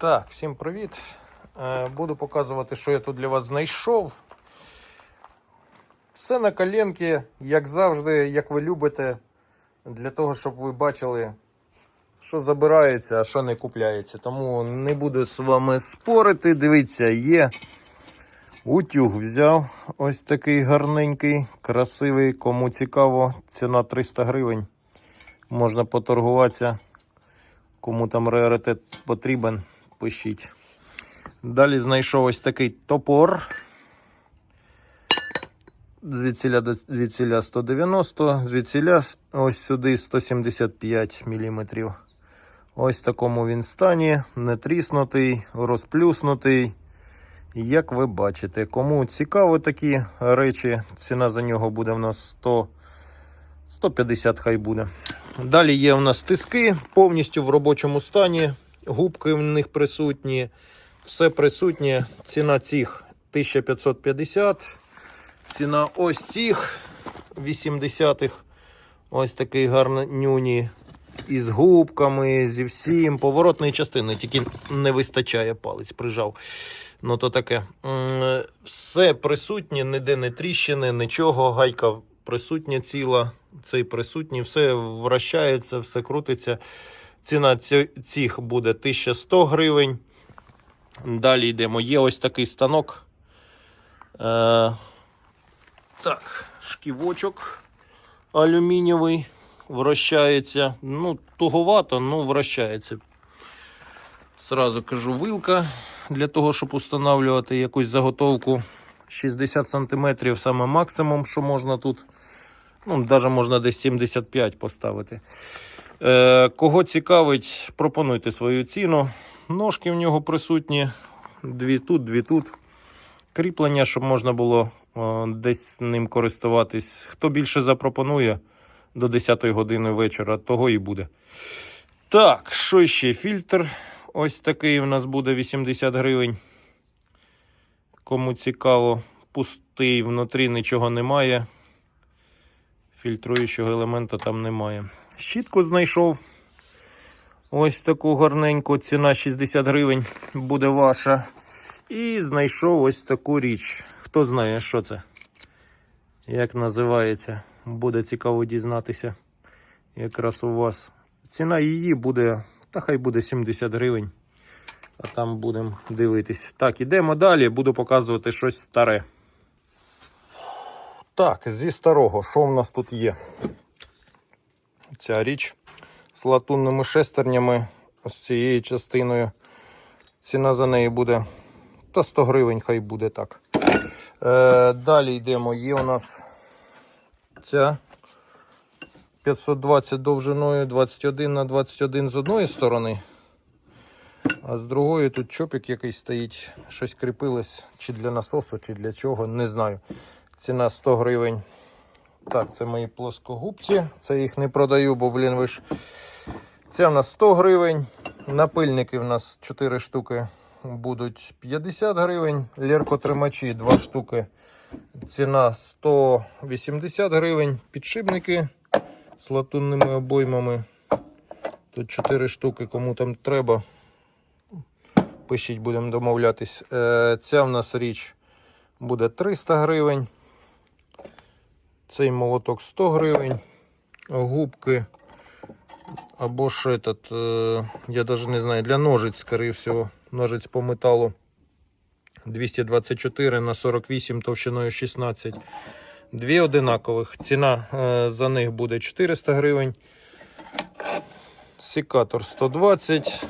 Так, всім привіт. Е, Буду показувати, що я тут для вас знайшов. Все на коленки, як завжди, як ви любите, для того, щоб ви бачили, що забирається, а що не купляється. Тому не буду з вами спорити. Дивіться, є утюг взяв. Ось такий гарненький, красивий. Кому цікаво, ціна 300 гривень. Можна поторгуватися. Кому там раритет потрібен, пишіть. Далі знайшов ось такий топор. Звідсіля звідсіля 190, звідсіля ось сюди 175 мм. Ось в такому він стані, не тріснутий, розплюснутий. Як ви бачите, кому цікаво такі речі, ціна за нього буде в нас 100, 150 хай буде. Далі є у нас тиски повністю в робочому стані. Губки в них присутні. Все присутнє. Ціна цих 1550. Ціна ось цих 80-х. Ось такий гарнюні. Із губками, зі всім. Поворотної частини, тільки не вистачає палець, прижав. Ну то таке. Все присутнє, ніде не тріщини, нічого. Гайка присутня ціла, цей присутній, все вращається, все крутиться. Ціна цих буде 1100 гривень. Далі йдемо. Є ось такий станок. Е, так, шківочок алюмінієвий. Вращається. Ну, туговато, ну вращається. Сразу кажу, вилка для того, щоб установлювати якусь заготовку. 60 см саме максимум, що можна тут. Ну, навіть можна десь 75 поставити. Е, кого цікавить, пропонуйте свою ціну. Ножки в нього присутні. Дві тут, дві тут. Кріплення, щоб можна було е, десь ним користуватись. Хто більше запропонує до 10 години вечора, того і буде. Так, що ще? Фільтр. Ось такий у нас буде 80 гривень. Кому цікаво, пустий, внутрі нічого немає. Фільтруючого елемента там немає. Щітку знайшов. Ось таку гарненьку. Ціна 60 гривень буде ваша. І знайшов ось таку річ. Хто знає, що це? Як називається? Буде цікаво дізнатися. Якраз у вас. Ціна її буде, та хай буде 70 гривень. А там будемо дивитись. Так, ідемо далі, буду показувати щось старе. Так, зі старого, що в нас тут є? Ця річ з латунними шестернями, з цією частиною. Ціна за неї буде та 100 гривень, хай буде так. Е, далі йдемо. Є у нас ця 520 довжиною 21 на 21 з одної сторони. А з другої тут чопик якийсь стоїть, щось кріпилось, чи для насосу, чи для чого, не знаю. Ціна 100 гривень. Так, це мої плоскогубці. Це їх не продаю, бо, блін, ви ж. Це в нас 100 гривень. Напильники в нас 4 штуки будуть 50 гривень. Ліркотримачі 2 штуки. Ціна 180 гривень. Підшипники з латунними обоймами. Тут 4 штуки, кому там треба. Пишіть, будемо домовлятись. Е, ця в нас річ буде 300 гривень. Цей молоток 100 гривень. Губки. Або ж этот, е, я даже не знаю, для ножиць, скорее всего. Ножиць по металу 224 на 48 товщиною 16. Дві одинакових. Ціна е, за них буде 400 гривень. Секатор 120.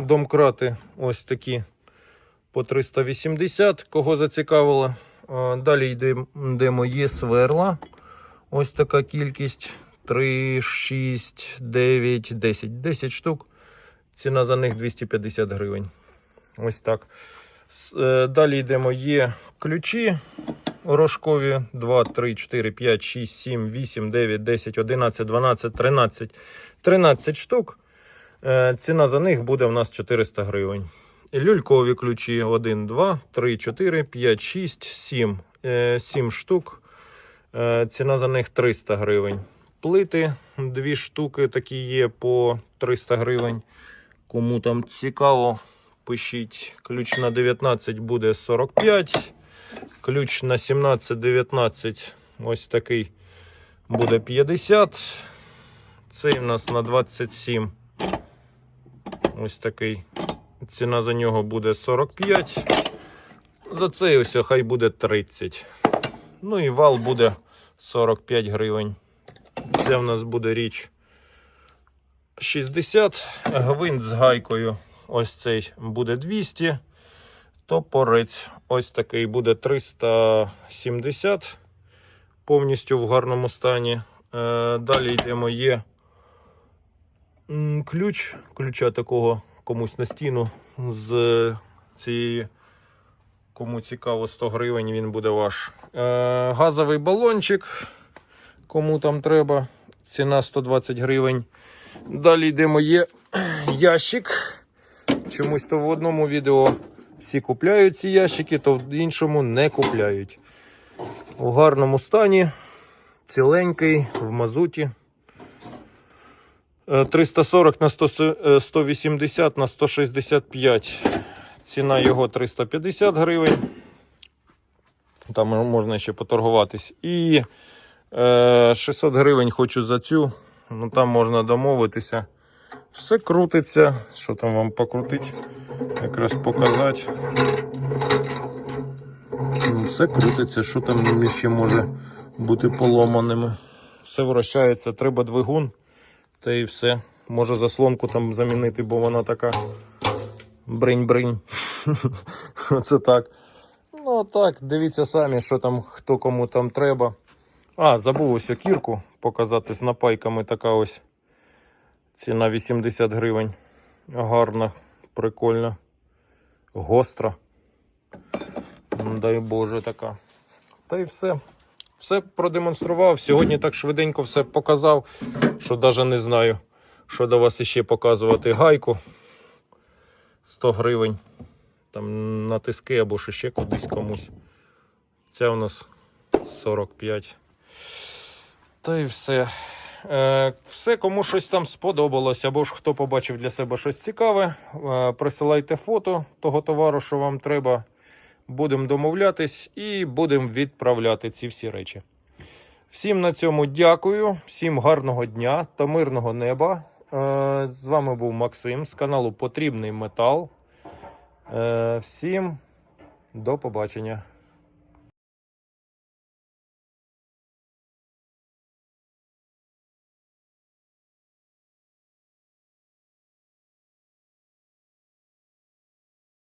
Домкрати ось такі по 380. Кого зацікавило. Далі йдемо є сверла. Ось така кількість. 3, 6, 9, 10. 10 штук. Ціна за них 250 гривень. Ось так. Е, Далі йдемо. Є ключі рожкові. 2, 3, 4, 5, 6, 7, 8, 9, 10, 11, 12, 13. 13 штук. Е, Ціна за них буде у нас 400 гривень. Люлькові ключі 1, 2, 3, 4, 5, 6, 7. 7 штук. Е, Ціна за них 300 гривень. Плити дві штуки такі є по 300 гривень. Кому там цікаво, пишіть. Ключ на 19 буде 45. Ключ на 17-19 ось такий буде 50. Цей в нас на 27. Ось такий. Ціна за нього буде 45. За цей ось хай буде 30. Ну і вал буде 45 гривень. Це в нас буде річ 60. Гвинт з гайкою. Ось цей буде 200. Топорець ось такий буде 370. Повністю в гарному стані. Е, Далі йдемо є ключ. Ключа такого комусь на стіну з цієї. Кому цікаво, 100 гривень він буде ваш. Е, газовий балончик. Кому там треба. Ціна 120 гривень. Далі йдемо є ящик. Чомусь то в одному відео всі купляють ці ящики, то в іншому не купляють. У гарному стані, ціленький, в мазуті. Е, 340 на 100, е, 180 на 165. Ціна його 350 гривень. Там можна ще поторгуватись. І е, 600 гривень хочу за цю. Ну там можна домовитися. Все крутиться. Що там вам покрутить? Якраз показати. Ну, Все крутиться, що там ще може бути поломаними. Все вращається, треба двигун, та і все. Може заслонку там замінити, бо вона така бринь-бринь. Оце так. Ну так, дивіться самі, що там, хто кому там треба. А, забув ось кірку показати з напайками така ось. Ціна 80 гривень. Гарна, прикольна, гостра. Дай Боже така. Та й все. Все продемонстрував. Сьогодні так швиденько все показав, що навіть не знаю, що до вас іще показувати. Гайку 100 гривень. Там на тиски або ще ще кудись комусь. Ця у нас 45. Та й все. Е, все, кому щось там сподобалось, або ж хто побачив для себе щось цікаве, е, присилайте фото того товару, що вам треба. Будемо домовлятись і будемо відправляти ці всі речі. Всім на цьому дякую, всім гарного дня та мирного неба. Е, З вами був Максим з каналу Потрібний Метал. Е, Всім до побачення.